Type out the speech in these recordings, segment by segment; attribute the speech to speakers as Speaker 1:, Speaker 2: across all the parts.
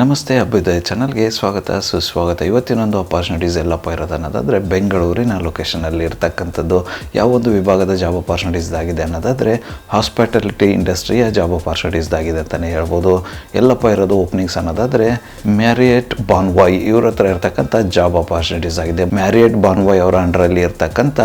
Speaker 1: ನಮಸ್ತೆ ಅಭ್ಯುದಯ ಚಾನಲ್ಗೆ ಸ್ವಾಗತ, ಸುಸ್ವಾಗತ. ಇವತ್ತಿನೊಂದು ಅಪಾರ್ಚುನಿಟೀಸ್ ಎಲ್ಲಪ್ಪ ಇರೋದು ಅನ್ನೋದಾದರೆ ಬೆಂಗಳೂರಿನ ಲೊಕೇಶನಲ್ಲಿ ಇರ್ತಕ್ಕಂಥದ್ದು. ಯಾವೊಂದು ವಿಭಾಗದ ಜಾಬ್ ಅಪಾರ್ಚುನಿಟೀಸ್ದಾಗಿದೆ ಅನ್ನೋದಾದರೆ ಹಾಸ್ಪಿಟಾಲಿಟಿ ಇಂಡಸ್ಟ್ರಿಯ ಜಾಬ್ ಅಪಾರ್ಚುನಿಟೀಸ್ದಾಗಿದೆ ಅಂತಲೇ ಹೇಳ್ಬೋದು. ಎಲ್ಲಪ್ಪ ಇರೋದು ಓಪನಿಂಗ್ಸ್ ಅನ್ನೋದಾದರೆ ಮ್ಯಾರಿಯಟ್ ಬಾನ್ವಾಯ್ ಇವ್ರ ಹತ್ರ ಇರ್ತಕ್ಕಂಥ ಜಾಬ್ ಅಪಾರ್ಚುನಿಟೀಸ್ ಆಗಿದೆ. ಮ್ಯಾರಿಯಟ್ ಬಾನ್ವಾಯ್ ಅವರ ಅಂಡ್ರಲ್ಲಿ ಇರ್ತಕ್ಕಂಥ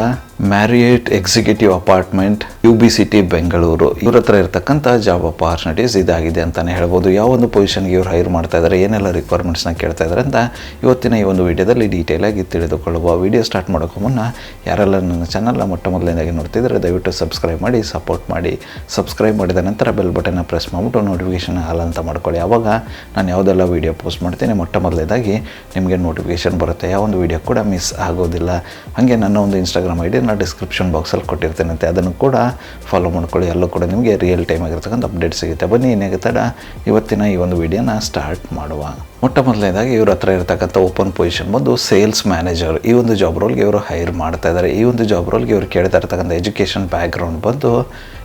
Speaker 1: Marriott executive apartment U B City Bengaluru ಇವ್ರ ಹತ್ರ ಇರತಕ್ಕಂಥ ಜಾಬ್ ಅಪಾರ್ಚುನಿಟೀಸ್ ಇದಾಗಿದೆ ಅಂತಲೇ ಹೇಳ್ಬೋದು. ಯಾವ ಒಂದು ಪೊಸಿಷನ್ಗೆ ಇವ್ರು ಹೈರ್ ಮಾಡ್ತಾ ಇದ್ದಾರೆ ಏನೆಲ್ಲ ರಿಕ್ವೈರ್ಮೆಂಟ್ಸ್ನ ಕೇಳ್ತಾ ಇದ್ದಾರೆ ಅಂತ ಇವತ್ತಿನ ಈ ಒಂದು ವಿಡಿಯೋದಲ್ಲಿ ಡೀಟೇಲ್ ಆಗಿ ತಿಳಿದುಕೊಳ್ಳುವ ವಿಡಿಯೋ ಸ್ಟಾರ್ಟ್ ಮಾಡೋಕ್ಕೂ ಮುನ್ನ ಯಾರೆಲ್ಲ ನನ್ನ ಚಾನಲ್ನ ಮೊಟ್ಟ ಮೊದಲನೇದಾಗಿ ನೋಡ್ತಿದ್ದಾರೆ ದಯವಿಟ್ಟು ಸಬ್ಸ್ಕ್ರೈಬ್ ಮಾಡಿ ಸಪೋರ್ಟ್ ಮಾಡಿ. ಸಬ್ಸ್ಕ್ರೈಬ್ ಮಾಡಿದ ನಂತರ ಬೆಲ್ ಬಟನ್ನ ಪ್ರೆಸ್ ಮಾಡಿಬಿಟ್ಟು ನೋಟಿಫಿಕೇಷನ್ ಹಾಲ್ ಅಂತ ಮಾಡ್ಕೊಳ್ಳಿ. ಆವಾಗ ನಾನು ಯಾವುದೆಲ್ಲ ವೀಡಿಯೋ ಪೋಸ್ಟ್ ಮಾಡ್ತೀನಿ ಮೊಟ್ಟ ಮೊದಲನೇದಾಗಿ ನಿಮಗೆ ನೋಟಿಫಿಕೇಷನ್ ಬರುತ್ತೆ. ಯಾವ ಒಂದು ವೀಡಿಯೋ ಕೂಡ ಮಿಸ್ ಆಗೋದಿಲ್ಲ. ಹಾಗೆ ನನ್ನ ಒಂದು ಇನ್ಸ್ಟಾಗ್ರಾಮ್ ಐ ಡಿ ನಾನು ಡಿಸ್ಕ್ರಿಪ್ಷನ್ ಬಾಕ್ಸಲ್ಲಿ ಕೊಟ್ಟಿರ್ತೇನಂತೆ. ಅದನ್ನು ಕೂಡ ಫಾಲೋ ಮಾಡ್ಕೊಳ್ಳಿ. ಎಲ್ಲೂ ಕೂಡ ನಿಮಗೆ ರಿಯಲ್ ಟೈಮ್ ಆಗಿರ್ತಕ್ಕಂಥ ಅಪ್ಡೇಟ್ ಸಿಗುತ್ತೆ. ಬನ್ನಿ ಏನಾಗ ತಡ ಇವತ್ತಿನ ಈ ಒಂದು ವಿಡಿಯೋನ ಸ್ಟಾರ್ಟ್ ಮಾಡುವ. ಮೊಟ್ಟ ಮೊದಲನೇದಾಗಿ ಇವ್ರ ಹತ್ರ ಇರತಕ್ಕಂಥ ಓಪನ್ ಪೊಸಿಷನ್ ಬಂದು ಸೇಲ್ಸ್ ಮ್ಯಾನೇಜರ್ ಈ ಒಂದು ಜಾಬ್ ರೋಲ್ಗೆ ಇವರು ಹೈರ್ ಮಾಡ್ತಾ ಇದ್ದಾರೆ ಈ ಒಂದು ಜಾಬ್ ರೋಲ್ಗೆ ಇವರು ಕೇಳ್ತಾ ಇರ್ತಕ್ಕಂಥ ಎಜುಕೇಷನ್ ಬ್ಯಾಕ್ಗ್ರೌಂಡ್ ಬಂದು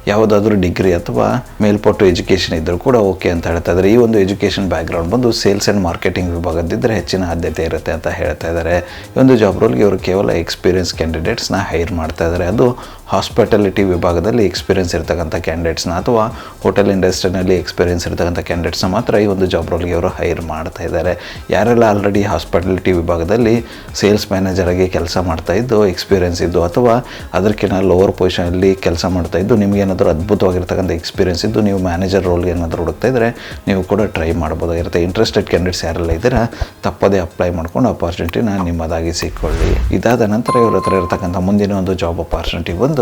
Speaker 1: ಯಾವುದಾದ್ರೂ ಡಿಗ್ರಿ ಅಥವಾ ಮೇಲ್ಪಟ್ಟು ಎಜುಕೇಷನ್ ಇದ್ದರೂ ಕೂಡ ಓಕೆ ಅಂತ ಹೇಳ್ತಾ ಇದ್ದಾರೆ ಈ ಒಂದು ಎಜುಕೇಷನ್ ಬ್ಯಾಕ್ಗ್ರೌಂಡ್ ಬಂದು ಸೇಲ್ಸ್ ಆ್ಯಂಡ್ ಮಾರ್ಕೆಟಿಂಗ್ ವಿಭಾಗದಿದ್ದರೆ ಹೆಚ್ಚಿನ ಆದ್ಯತೆ ಇರುತ್ತೆ ಅಂತ ಹೇಳ್ತಾ ಇದ್ದಾರೆ ಈ ಒಂದು ಜಾಬ್ ರೋಲ್ಗೆ ಇವರು ಕೇವಲ ಎಕ್ಸ್ಪೀರಿಯನ್ಸ್ ಕ್ಯಾಂಡಿಡೇಟ್ಸ್ನ ಹೈರ್ ಮಾಡ್ತಾ ಇದ್ದಾರೆ ಅದು ಹಾಸ್ಪಿಟಾಲಿಟಿ ವಿಭಾಗದಲ್ಲಿ ಎಕ್ಸ್ಪೀರಿಯನ್ಸ್ ಇರ್ತಕ್ಕಂಥ ಕ್ಯಾಂಡಿಡೇಟ್ಸ್ನ ಅಥವಾ ಹೋಟೆಲ್ ಇಂಡಸ್ಟ್ರಿನಲ್ಲಿ ಎಕ್ಸ್ಪೀರಿಯನ್ಸ್ ಇರ್ತಕ್ಕಂಥ ಕ್ಯಾಂಡಿಡೇಟ್ಸ್ನ ಮಾತ್ರ ಈ ಒಂದು ಜಾಬ್ ರೋಲ್ಗೆ ಅವರು ಹೈರ್ ಮಾಡ್ತಾ ಇದ್ದಾರೆ. ಯಾರೆಲ್ಲ ಆಲ್ರೆಡಿ ಹಾಸ್ಪಿಟಾಲಿಟಿ ವಿಭಾಗದಲ್ಲಿ ಸೇಲ್ಸ್ ಮ್ಯಾನೇಜರ್ ಆಗಿ ಕೆಲಸ ಮಾಡ್ತಾ ಇದ್ದು ಎಕ್ಸ್ಪೀರಿಯನ್ಸ್ ಇದ್ದು ಅಥವಾ ಅದಕ್ಕಿಂತ ಲೋವರ್ ಪೊಸಿಷನಲ್ಲಿ ಕೆಲಸ ಮಾಡ್ತಾ ಇದ್ದು ನಿಮಗೇನಾದರೂ ಅದ್ಭುತವಾಗಿರ್ತಕ್ಕಂಥ ಎಕ್ಸ್ಪೀರಿಯನ್ಸ್ ಇದ್ದು ನೀವು ಮ್ಯಾನೇಜರ್ ರೋಲ್ಗೆ ಏನಾದರೂ ಹುಡುಕ್ತಾ ಇದ್ದರೆ ನೀವು ಕೂಡ ಟ್ರೈ ಮಾಡ್ಬೋದಾಗಿರುತ್ತೆ ಇಂಟ್ರೆಸ್ಟೆಡ್ ಕ್ಯಾಂಡಿಡೇಟ್ಸ್ ಯಾರೆಲ್ಲ ಇದ್ದೀರಾ, ತಪ್ಪದೇ ಅಪ್ಲೈ ಮಾಡ್ಕೊಂಡು ಅಪಾರ್ಚುನಿಟಿನ ನಿಮ್ಮದಾಗಿಸಿಕೊಳ್ಳಿ. ಇದಾದ ನಂತರ ಇವ್ರ ಹತ್ರ ಇರತಕ್ಕಂಥ ಮುಂದಿನ ಒಂದು ಜಾಬ್ ಅಪಾರ್ಚುನಿಟಿ ಬಂದು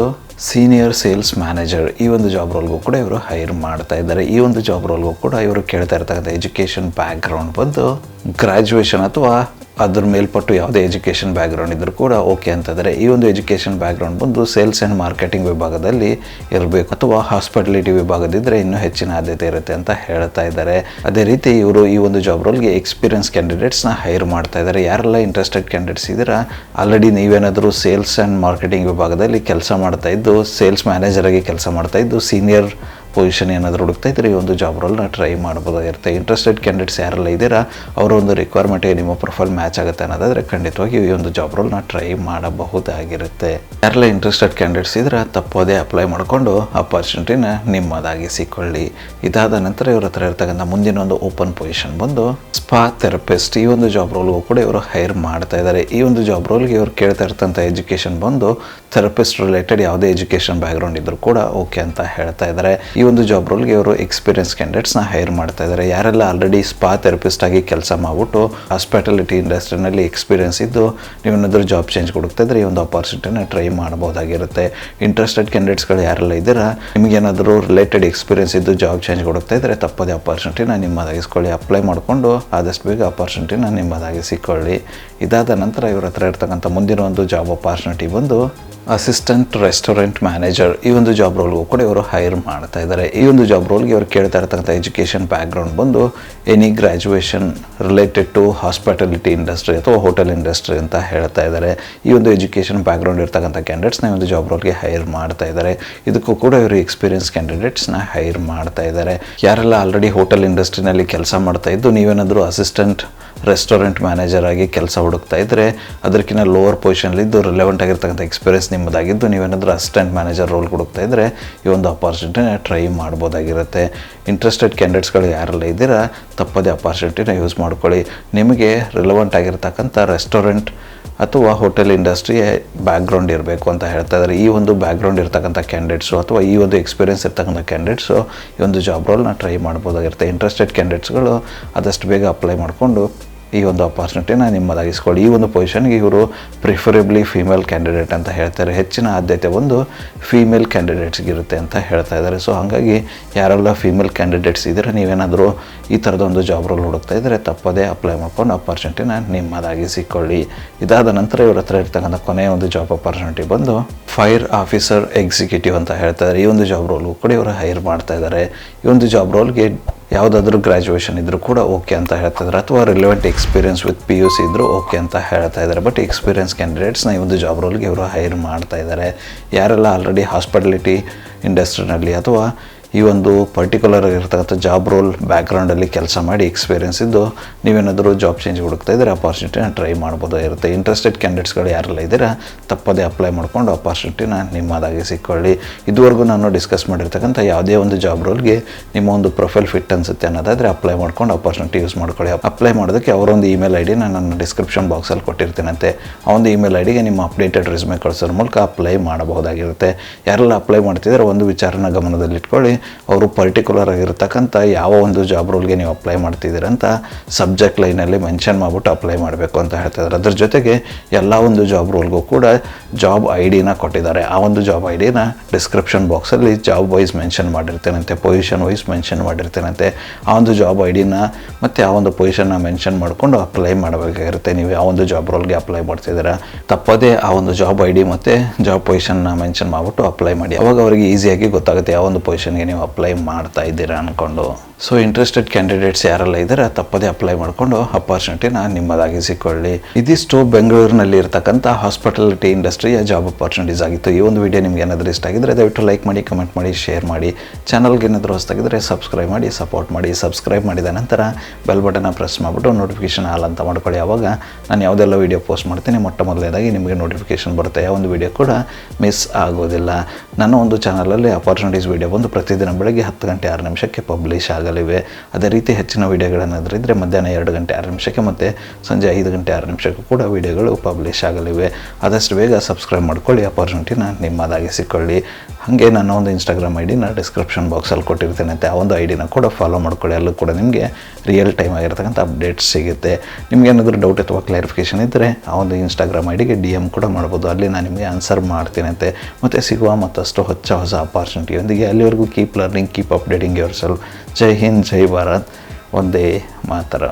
Speaker 1: ಸೀನಿಯರ್ ಸೇಲ್ಸ್ ಮ್ಯಾನೇಜರ್ ಈ ಒಂದು ಜಾಬ್ ರೋಲ್ಗೂ ಕೂಡ ಇವರು ಹೈರ್ ಮಾಡ್ತಾ ಇದ್ದಾರೆ. ಈ ಒಂದು ಜಾಬ್ ರೋಲ್ಗೂ ಕೂಡ ಇವರು ಕೇಳ್ತಾ ಇರ್ತಕ್ಕಂಥ ಎಜುಕೇಷನ್ ಬ್ಯಾಕ್ಗ್ರೌಂಡ್ ಬಂದು ಗ್ರ್ಯಾಜುಯೇಷನ್ ಅಥವಾ ಅದ್ರ ಮೇಲ್ಪಟ್ಟು ಯಾವುದೇ ಎಜುಕೇಷನ್ ಬ್ಯಾಕ್ಗ್ರೌಂಡ್ ಇದ್ದರೂ ಕೂಡ ಓಕೆ ಅಂತಂದರೆ ಈ ಒಂದು ಎಜುಕೇಷನ್ ಬ್ಯಾಕ್ಗ್ರೌಂಡ್ ಬಂದು ಸೇಲ್ಸ್ ಆ್ಯಂಡ್ ಮಾರ್ಕೆಟಿಂಗ್ ವಿಭಾಗದಲ್ಲಿ ಇರಬೇಕು ಅಥವಾ ಹಾಸ್ಪಿಟಲಿಟಿ ವಿಭಾಗದಿದ್ದರೆ ಇನ್ನೂ ಹೆಚ್ಚಿನ ಆದ್ಯತೆ ಇರುತ್ತೆ ಅಂತ ಹೇಳ್ತಾ ಇದ್ದಾರೆ. ಅದೇ ರೀತಿ ಇವರು ಈ ಒಂದು ಜಾಬ್ ರೋಲ್ಗೆ ಎಕ್ಸ್ಪೀರಿಯನ್ಸ್ ಕ್ಯಾಂಡಿಡೇಟ್ಸ್ನ ಹೈರ್ ಮಾಡ್ತಾ ಇದ್ದಾರೆ. ಯಾರೆಲ್ಲ ಇಂಟ್ರೆಸ್ಟೆಡ್ ಕ್ಯಾಂಡಿಡೇಟ್ಸ್ ಇದ್ದೀರಾ? ಆಲ್ರೆಡಿ ನೀವೇನಾದರೂ ಸೇಲ್ಸ್ ಆ್ಯಂಡ್ ಮಾರ್ಕೆಟಿಂಗ್ ವಿಭಾಗದಲ್ಲಿ ಕೆಲಸ ಮಾಡ್ತಾ ಇದ್ದು ಸೇಲ್ಸ್ ಮ್ಯಾನೇಜರಾಗಿ ಕೆಲಸ ಮಾಡ್ತಾ ಇದ್ದು ಸೀನಿಯರ್ ಪೊಸಿಷನ್ ಏನಾದರೂ ಹುಡುಕ್ತಾ ಇದ್ದರೆ ಈ ಒಂದು ಜಾಬ್ ರೋಲ್ನ ಟ್ರೈ ಮಾಡ್ಬೋದಾಗಿರುತ್ತೆ ಇಂಟ್ರೆಸ್ಟೆಡ್ ಕ್ಯಾಂಡಿಡೇಟ್ಸ್ ಯಾರೆಲ್ಲ ಇದ್ದೀರಾ, ಅವರ ಒಂದು ರಿಕ್ವೈರ್ಮೆಂಟಿಗೆ ನಿಮ್ಮ ಪ್ರೊಫೈಲ್ ಮ್ಯಾಚ್ ಆಗುತ್ತೆ ಅನ್ನೋದಾದರೆ ಖಂಡಿತವಾಗಿ ಈ ಒಂದು ಜಾಬ್ ರೋಲ್ನ ಟ್ರೈ ಮಾಡಬಹುದಾಗಿರುತ್ತೆ. ಯಾರೆಲ್ಲ ಇಂಟ್ರೆಸ್ಟೆಡ್ ಕ್ಯಾಂಡಿಡೇಟ್ಸ್ ಇದ್ರೆ ತಪ್ಪೋದೇ ಅಪ್ಲೈ ಮಾಡಿಕೊಂಡು ಅಪಾರ್ಚುನಿಟಿನ ನಿಮ್ಮದಾಗಿಸಿಕೊಳ್ಳಿ ಇದಾದ ನಂತರ ಇವ್ರ ಹತ್ರ ಇರ್ತಕ್ಕಂಥ ಮುಂದಿನ ಒಂದು ಓಪನ್ ಪೊಸಿಷನ್ ಬಂದು ಸ್ಪಾ ಥೆರಪಿಸ್ಟ್ ಈ ಒಂದು ಜಾಬ್ ರೋಲ್ಗೂ ಕೂಡ ಇವರು ಹೈರ್ ಮಾಡ್ತಾ ಇದ್ದಾರೆ. ಈ ಒಂದು ಜಾಬ್ ರೋಲ್ಗೆ ಇವರು ಕೇಳ್ತಾ ಇರ್ತಂಥ ಎಜುಕೇಶನ್ ಬಂದು ಥೆರಪಿಸ್ಟ್ ರಿಲೇಟೆಡ್ ಯಾವುದೇ ಎಜುಕೇಷನ್ ಬ್ಯಾಕ್ಗ್ರೌಂಡ್ ಇದ್ದರೂ ಕೂಡ ಓಕೆ ಅಂತ ಹೇಳ್ತಾ ಇದ್ದಾರೆ. ಈ ಒಂದು ಜಾಬ್ ರೋಲ್ಗೆ ಇವರು ಎಕ್ಸ್ಪೀರಿಯನ್ಸ್ ಕ್ಯಾಂಡಿಡೇಟ್ಸ್ನ ಹೈರ್ ಮಾಡ್ತಾ ಇದ್ದಾರೆ. ಯಾರೆಲ್ಲ ಆಲ್ರೆಡಿ ಸ್ಪಾ ಥೆರಪಿಸ್ಟ್ ಆಗಿ ಕೆಲಸ ಮಾಡಿಬಿಟ್ಟು ಹಾಸ್ಪಿಟಾಲಿಟಿ ಇಂಡಸ್ಟ್ರಿನಲ್ಲಿ ಎಕ್ಸ್ಪೀರಿಯನ್ಸ್ ಇದ್ದು ನೀವೇನಾದರೂ ಜಾಬ್ ಚೇಂಜ್ ಕೊಡುತ್ತಾ ಇದ್ರೆ ಈ ಒಂದು ಅಪಾರ್ಚುನಿಟಿನ ಟ್ರೈ ಮಾಡ್ಬೋದಾಗಿರುತ್ತೆ ಇಂಟ್ರೆಸ್ಟೆಡ್ ಕ್ಯಾಂಡಿಡೇಟ್ಸ್ಗಳು ಯಾರೆಲ್ಲ ಇದ್ದೀರಾ, ನಿಮಗೇನಾದರೂ ರಿಲೇಟೆಡ್ ಎಕ್ಸ್ಪೀರಿಯನ್ಸ್ ಇದ್ದು ಜಾಬ್ ಚೇಂಜ್ ಕೊಡುತ್ತಾ ಇದ್ದರೆ ತಪ್ಪದೇ ಅಪಾರ್ಚುನಿಟಿನ ನಿಮ್ಮದಾಗಿಸ್ಕೊಳ್ಳಿ. ಅಪ್ಲೈ ಮಾಡಿಕೊಂಡು ಆದಷ್ಟು ಬೇಗ ಅಪಾರ್ಚುನಿಟಿನ ನಿಮ್ಮದಾಗಿಸಿಕೊಳ್ಳಿ. ಇದಾದ ನಂತರ ಇವ್ರ ಹತ್ರ ಇರ್ತಕ್ಕಂಥ ಮುಂದಿನ ಒಂದು ಜಾಬ್ ಅಪಾರ್ಚುನಿಟಿ ಬಂದು ಅಸಿಸ್ಟೆಂಟ್ ರೆಸ್ಟೋರೆಂಟ್ ಮ್ಯಾನೇಜರ್, ಈ ಒಂದು ಜಾಬ್ ರೋಲ್ಗೂ ಕೂಡ ಇವರು ಹೈರ್ ಮಾಡ್ತಾ ಇದ್ದಾರೆ ಈ ಒಂದು ಜಾಬ್ ರೋಲ್ಗೆ ಇವರು ಕೇಳ್ತಾ ಇರ್ತಕ್ಕಂಥ ಎಜುಕೇಷನ್ ಬ್ಯಾಕ್ಗ್ರೌಂಡ್ ಬಂದು any graduation related to hospitality industry ಅಥವಾ ಹೋಟೆಲ್ ಇಂಡಸ್ಟ್ರಿ ಅಂತ ಹೇಳ್ತಾ ಇದ್ದಾರೆ ಈ ಒಂದು ಎಜುಕೇಷನ್ ಬ್ಯಾಕ್ಗ್ರೌಂಡ್ ಇರ್ತಕ್ಕಂಥ ಕ್ಯಾಂಡಿಡೇಟ್ಸ್ನ ಈ ಒಂದು ಜಾಬ್ ರೋಲ್ಗೆ ಹೈರ್ ಮಾಡ್ತಾ ಇದ್ದಾರೆ ಇದಕ್ಕೂ ಕೂಡ ಇವರು ಎಕ್ಸ್ಪೀರಿಯನ್ಸ್ ಕ್ಯಾಂಡಿಡೇಟ್ಸ್ನ ಹೈರ್ ಮಾಡ್ತಾ ಇದ್ದಾರೆ ಯಾರೆಲ್ಲ ಆಲ್ರೆಡಿ ಹೋಟೆಲ್ ಇಂಡಸ್ಟ್ರಿನಲ್ಲಿ ಕೆಲಸ ಮಾಡ್ತಾ ಇದ್ದು, ನೀವೇನಾದರೂ ಅಸಿಸ್ಟೆಂಟ್ ರೆಸ್ಟೋರೆಂಟ್ ಮ್ಯಾನೇಜರ್ ಆಗಿ ಕೆಲಸ ಹುಡುಕ್ತಾ ಇದ್ದರೆ ಅದಕ್ಕಿಂತ ಲೋವರ್ ಪೊಸಿಷನ್ಲಿದ್ದು ರಿಲೆವೆಂಟ್ ಆಗಿರ್ತಕ್ಕಂಥ ಎಕ್ಸ್ಪೀರಿಯನ್ಸ್ ನಿಮ್ಮದಾಗಿದ್ದು ನೀವೇನಾದರೂ ಅಸಿಸ್ಟೆಂಟ್ ಮ್ಯಾನೇಜರ್ ರೋಲ್ ಹುಡುಕ್ತಾ ಇದ್ದರೆ ಈ ಒಂದು ಅಪಾರ್ಚುನಿಟಿನ ಟ್ರೈ ಮಾಡ್ಬೋದಾಗಿರುತ್ತೆ. ಇಂಟ್ರೆಸ್ಟೆಡ್ ಕ್ಯಾಂಡಿಡೇಟ್ಸ್ಗಳು ಯಾರೆಲ್ಲ ಇದ್ದೀರಾ, ತಪ್ಪದೇ ಅಪಾರ್ಚುನಿಟಿನ ಯೂಸ್ ಮಾಡ್ಕೊಳ್ಳಿ. ನಿಮಗೆ ರಿಲೆವೆಂಟ್ ಆಗಿರ್ತಕ್ಕಂಥ ರೆಸ್ಟೋರೆಂಟ್ ಅಥವಾ ಹೋಟೆಲ್ ಇಂಡಸ್ಟ್ರಿ ಬ್ಯಾಕ್ಗ್ರೌಂಡ್ ಇರಬೇಕು ಅಂತ ಹೇಳ್ತಾ ಇದ್ದಾರೆ. ಈ ಒಂದು ಬ್ಯಾಕ್ಗ್ರೌಂಡ್ ಇರ್ತಕ್ಕಂಥ ಕ್ಯಾಂಡಿಡೇಟ್ಸು ಅಥವಾ ಈ ಒಂದು ಎಕ್ಸ್ಪೀರಿಯನ್ಸ್ ಇರ್ತಕ್ಕಂಥ ಕ್ಯಾಂಡಿಡೇಟ್ಸು ಈ ಒಂದು ಜಾಬ್ ರೋಲ್ನ ಟ್ರೈ ಮಾಡ್ಬೋದಾಗಿರುತ್ತೆ. ಇಂಟ್ರೆಸ್ಟೆಡ್ ಕ್ಯಾಂಡಿಡೇಟ್ಸ್ಗಳು ಆದಷ್ಟು ಬೇಗ ಅಪ್ಲೈ ಮಾಡಿಕೊಂಡು ಈ ಒಂದು ಅಪಾರ್ಚುನಿಟಿನ ನಿಮ್ಮದಾಗಿಸ್ಕೊಳ್ಳಿ. ಈ ಒಂದು ಪೊಸಿಷನ್ಗೆ ಇವರು ಪ್ರಿಫರೇಬ್ಲಿ ಫೀಮೇಲ್ ಕ್ಯಾಂಡಿಡೇಟ್ ಅಂತ ಹೇಳ್ತಾರೆ. ಹೆಚ್ಚಿನ ಆದ್ಯತೆ ಒಂದು ಫೀಮೇಲ್ ಕ್ಯಾಂಡಿಡೇಟ್ಸ್ಗೆ ಇರುತ್ತೆ ಅಂತ ಹೇಳ್ತಾ ಇದ್ದಾರೆ. ಸೊ ಹಾಗಾಗಿ ಯಾರೆಲ್ಲ ಫೀಮೇಲ್ ಕ್ಯಾಂಡಿಡೇಟ್ಸ್ ಇದ್ದರೆ, ನೀವೇನಾದರೂ ಈ ಥರದ ಒಂದು ಜಾಬ್ ರೋಲ್ ಹುಡುಕ್ತಾ ಇದ್ದರೆ ತಪ್ಪದೇ ಅಪ್ಲೈ ಮಾಡ್ಕೊಂಡು ಅಪಾರ್ಚುನಿಟಿನ ನಿಮ್ಮದಾಗಿಸಿಕೊಳ್ಳಿ. ಇದಾದ ನಂತರ ಇವ್ರ ಹತ್ರ ಇರ್ತಕ್ಕಂಥ ಕೊನೆಯ ಒಂದು ಜಾಬ್ ಅಪಾರ್ಚುನಿಟಿ ಬಂದು ಫೈರ್ ಆಫೀಸರ್ ಎಕ್ಸಿಕ್ಯೂಟಿವ್ ಅಂತ ಹೇಳ್ತಾ ಇದ್ದಾರೆ. ಈ ಒಂದು ಜಾಬ್ ರೋಲ್ಗೂ ಕೂಡ ಇವರು ಹೈರ್ ಮಾಡ್ತಾ ಇದ್ದಾರೆ. ಈ ಒಂದು ಜಾಬ್ ರೋಲ್ಗೆ ಯಾವುದಾದ್ರೂ ಗ್ರ್ಯಾಜುಯೇಷನ್ ಇದ್ದರೂ ಕೂಡ ಓಕೆ ಅಂತ ಹೇಳ್ತಾ ಇದ್ದಾರೆ. ಅಥವಾ relevant experience with P U C ಇದ್ದರೂ ಓಕೆ ಅಂತ ಹೇಳ್ತಾ ಇದ್ದಾರೆ. ಬಟ್ ಎಕ್ಸ್ಪೀರಿಯನ್ಸ್ ಕ್ಯಾಂಡಿಡೇಟ್ಸ್ನ ಈ ಒಂದು ಜಾಬ್ ರೋಲ್ಗೆ ಇವರು ಹೈರ್ ಮಾಡ್ತಾ ಇದ್ದಾರೆ. ಯಾರೆಲ್ಲ ಆಲ್ರೆಡಿ ಹಾಸ್ಪಿಟಾಲಿಟಿ ಇಂಡಸ್ಟ್ರಿನಲ್ಲಿ ಅಥವಾ ಈ ಒಂದು ಪರ್ಟಿಕ್ಯುಲರ್ ಆಗಿರ್ತಕ್ಕಂಥ ಜಾಬ್ ರೋಲ್ ಬ್ಯಾಕ್ಗ್ರೌಂಡಲ್ಲಿ ಕೆಲಸ ಮಾಡಿ ಎಕ್ಸ್ಪೀರಿಯೆನ್ಸ್ ಇದ್ದು ನೀವೇನಾದರೂ ಜಾಬ್ ಚೇಂಜ್ ಹುಡುಕ್ತಾ ಇದ್ದರೆ ಅಪಾರ್ಚುನಿಟಿನ ಟ್ರೈ ಮಾಡ್ಬೋದಾಗಿರುತ್ತೆ ಇಂಟ್ರೆಸ್ಟೆಡ್ ಕ್ಯಾಂಡಿಡೇಟ್ಸ್ಗಳು ಯಾರೆಲ್ಲ ಇದ್ದೀರಾ, ತಪ್ಪದೇ ಅಪ್ಲೈ ಮಾಡ್ಕೊಂಡು ಅಪಾರ್ಚುನಿಟಿನ ನಿಮ್ಮದಾಗಿ ಸಿಕ್ಕೊಳ್ಳಿ. ಇದುವರೆಗೂ ನಾನು ಡಿಸ್ಕಸ್ ಮಾಡಿರ್ತಕ್ಕಂಥ ಯಾವುದೇ ಒಂದು ಜಾಬ್ ರೋಲ್ಗೆ ನಿಮ್ಮ ಒಂದು ಪ್ರೊಫೈಲ್ ಫಿಟ್ ಅನಿಸುತ್ತೆ ಅನ್ನೋದಾದರೆ ಅಪ್ಲೈ ಮಾಡ್ಕೊಂಡು ಅಪಾರ್ಚುನಿಟಿ ಯೂಸ್ ಮಾಡ್ಕೊಳ್ಳಿ. ಅಪ್ಲೈ ಮಾಡೋದಕ್ಕೆ ಅವರೊಂದು ಇಮೇಲ್ ಐ ಡಿನ ನಾನು ನನ್ನ ಡಿಸ್ಕ್ರಿಪ್ಷನ್ ಬಾಕ್ಸಲ್ಲಿ ಕೊಟ್ಟಿರ್ತೀನಂತೆ. ಆ ಒಂದು ಇಮೇಲ್ ಐ ಡಿಗೆ ನಿಮ್ಮ ಅಪ್ಡೇಟೆಡ್ ರಿಸ್ಮೆ ಕಳಿಸೋದ್ರ ಮೂಲಕ ಅಪ್ಲೈ ಮಾಡಬಹುದಾಗಿರುತ್ತೆ. ಯಾರೆಲ್ಲ ಅಪ್ಲೈ ಮಾಡ್ತಿದ್ದಾರೆ ಒಂದು ವಿಚಾರನ ಗಮನದಲ್ಲಿಟ್ಕೊಳ್ಳಿ. ಅವರು ಪರ್ಟಿಕ್ಯುಲರ್ ಆಗಿರ್ತಕ್ಕಂಥ ಯಾವ ಒಂದು ಜಾಬ್ ರೋಲ್ಗೆ ನೀವು ಅಪ್ಲೈ ಮಾಡ್ತಿದ್ದೀರ ಅಂತ ಸಬ್ಜೆಕ್ಟ್ ಲೈನಲ್ಲಿ ಮೆನ್ಷನ್ ಮಾಡಿಬಿಟ್ಟು ಅಪ್ಲೈ ಮಾಡಬೇಕು ಅಂತ ಹೇಳ್ತಿದ್ದಾರೆ ಅದ್ರ ಜೊತೆಗೆ ಎಲ್ಲ ಒಂದು ಜಾಬ್ ರೋಲ್ಗೂ ಕೂಡ ಜಾಬ್ ಐ ಡಿನ ಕೊಟ್ಟಿದ್ದಾರೆ. ಆ ಒಂದು ಜಾಬ್ ಐ ಡಿನ ಡಿಸ್ಕ್ರಿಪ್ಷನ್ ಬಾಕ್ಸಲ್ಲಿ ಜಾಬ್ ವೈಸ್ ಮೆನ್ಷನ್ ಮಾಡಿರ್ತೇನಂತೆ ಪೊಸಿಷನ್ ವೈಸ್ ಮೆನ್ಷನ್ ಮಾಡಿರ್ತೇನಂತೆ. ಆ ಒಂದು ಜಾಬ್ ಐ ಡಿನ ಮತ್ತು ಆ ಒಂದು ಪೊಸಿಷನ್ನ ಮೆನ್ಷನ್ ಮಾಡಿಕೊಂಡು ಅಪ್ಲೈ ಮಾಡಬೇಕಾಗಿರುತ್ತೆ ನೀವು ಯಾವ ಒಂದು ಜಾಬ್ ರೋಲ್ಗೆ ಅಪ್ಲೈ ಮಾಡ್ತಿದ್ದೀರಾ, ತಪ್ಪದೇ ಆ ಒಂದು ಜಾಬ್ ಐ ಡಿ ಮತ್ತು ಜಾಬ್ ಪೊಸಿಷನ್ನ ಮೆನ್ಷನ್ ಮಾಡಿಬಿಟ್ಟು ಅಪ್ಲೈ ಮಾಡಿ. ಅವಾಗ ಅವರಿಗೆ ಈಸಿಯಾಗಿ ಗೊತ್ತಾಗುತ್ತೆ ಯಾವ ಒಂದು ಪೊಸಿಷನ್ಗೆ ನೀವು ಅಪ್ಲೈ ಮಾಡ್ತಾ ಇದ್ದೀರಾ ಅಂದ್ಕೊಂಡು ಸೊ ಇಂಟ್ರೆಸ್ಟೆಡ್ ಕ್ಯಾಂಡಿಡೇಟ್ಸ್ ಯಾರೆಲ್ಲ ಇದ್ದಾರೆ, ತಪ್ಪದೇ ಅಪ್ಲೈ ಮಾಡಿಕೊಂಡು ಅಪರ್ಚುನಿಟಿನ ನಿಮ್ಮದಾಗಿ ಸಿಕ್ಕೊಳ್ಳಿ. ಇದಿಷ್ಟು ಬೆಂಗಳೂರಿನಲ್ಲಿ ಇರ್ತಕ್ಕಂಥ ಹಾಸ್ಪಿಟಾಲಿಟಿ ಇಂಡಸ್ಟ್ರಿಯ ಜಾಬ್ ಅಪಾರ್ಚುನಿಟೀಸ್ ಆಗಿತ್ತು. ಈ ಒಂದು ವಿಡಿಯೋ ನಿಮ್ಗೆ ಏನಾದರೂ ಇಷ್ಟ ಆಗಿದ್ರೆ ದಯವಿಟ್ಟು ಲೈಕ್ ಮಾಡಿ ಕಮೆಂಟ್ ಮಾಡಿ ಶೇರ್ ಮಾಡಿ. ಚಾನಲ್ಗೆ ಏನಾದರೂ ಹೊಸ್ತಾಗಿದ್ರೆ ಸಬ್ಸ್ಕ್ರೈಬ್ ಮಾಡಿ ಸಪೋರ್ಟ್ ಮಾಡಿ. ಸಬ್ಸ್ಕ್ರೈಬ್ ಮಾಡಿದ ನಂತರ ಬೆಲ್ ಬಟನ್ನ ಪ್ರೆಸ್ ಮಾಡಿಬಿಟ್ಟು ನೋಟಿಫಿಕೇಷನ್ ಆಲ್ ಅಂತ ಮಾಡ್ಕೊಳ್ಳಿ. ಆವಾಗ ನಾನು ಯಾವುದೆಲ್ಲ ವೀಡಿಯೋ ಪೋಸ್ಟ್ ಮಾಡ್ತೀನಿ, ಮೊಟ್ಟ ಮೊದಲನೇದಾಗಿ ನಿಮಗೆ ನೋಟಿಫಿಕೇಷನ್ ಬರುತ್ತೆ. ಯಾವ ಒಂದು ವೀಡಿಯೋ ಕೂಡ ಮಿಸ್ ಆಗೋದಿಲ್ಲ. ನನ್ನ ಒಂದು ಚಾನಲಲ್ಲಿ ಅಪಾರ್ಚುನಿಟೀಸ್ ವೀಡಿಯೋ ಬಂದು ಪ್ರತಿದಿನ ಬೆಳಗ್ಗೆ ಹತ್ತು ಗಂಟೆ ಆರು ನಿಮಿಷಕ್ಕೆ ಪಬ್ಲಿಷ್ ಆಗಲಿವೆ ಅದೇ ರೀತಿ ಹೆಚ್ಚಿನ ವಿಡಿಯೋಗಳನ್ನು ಇದ್ದರೆ ಮಧ್ಯಾಹ್ನ ಎರಡು ಗಂಟೆ ಆರು ನಿಮಿಷಕ್ಕೆ ಮತ್ತು ಸಂಜೆ ಐದು ಗಂಟೆ ಆರು ನಿಮಿಷಕ್ಕೂ ಕೂಡ ವೀಡಿಯೋಗಳು ಪಬ್ಲಿಷ್ ಆಗಲಿವೆ. ಆದಷ್ಟು ಬೇಗ ಸಬ್ಸ್ಕ್ರೈಬ್ ಮಾಡ್ಕೊಳ್ಳಿ. ಅಪಾರ್ಚುನಿಟಿನ ನಿಮ್ಮದಾಗಿ ಸಿಕ್ಕೊಳ್ಳಿ ಹಾಗೆ ನನ್ನ ಒಂದು ಇನ್ಸ್ಟಾಗ್ರಾಮ್ ಐ ಡಿನ ಡಿಸ್ಕ್ರಿಪ್ಷನ್ ಬಾಕ್ಸಲ್ಲಿ ಕೊಟ್ಟಿರ್ತೇನೆ. ಅಂತ ಆ ಒಂದು ಐ ಡಿನ ಕೂಡ ಫಾಲೋ ಮಾಡ್ಕೊಳ್ಳಿ. ಅಲ್ಲೂ ಕೂಡ ನಿಮಗೆ ರಿಯಲ್ ಟೈಮ್ ಆಗಿರ್ತಕ್ಕಂಥ ಅಪ್ಡೇಟ್ಸ್ ಸಿಗುತ್ತೆ. ನಿಮ್ಗೆ ಏನಾದರೂ ಡೌಟ್ ಅಥವಾ ಕ್ಲಾರಿಫಿಕೇಷನ್ ಇದ್ದರೆ ಆ ಒಂದು ಇನ್ಸ್ಟಾಗ್ರಾಮ್ ಐ ಡಿಗೆ ಡಿ ಎಂ ಕೂಡ ಮಾಡ್ಬೋದು. ಅಲ್ಲಿ ನಾನು ನಿಮಗೆ ಆನ್ಸರ್ ಮಾಡ್ತೀನಂತೆ ಮತ್ತು ಸಿಗುವ ಮತ್ತಷ್ಟು ಹೊಸ ಹೊಸ ಅಪಾರ್ಚುನಿಟಿಯೊಂದಿಗೆ ಅಲ್ಲಿವರೆಗೂ keep learning keep updating yourself ಜೈ ಹಿಂದ್, ಜೈ ಭಾರತ್. ಒಂದೇ ಮಾತರ.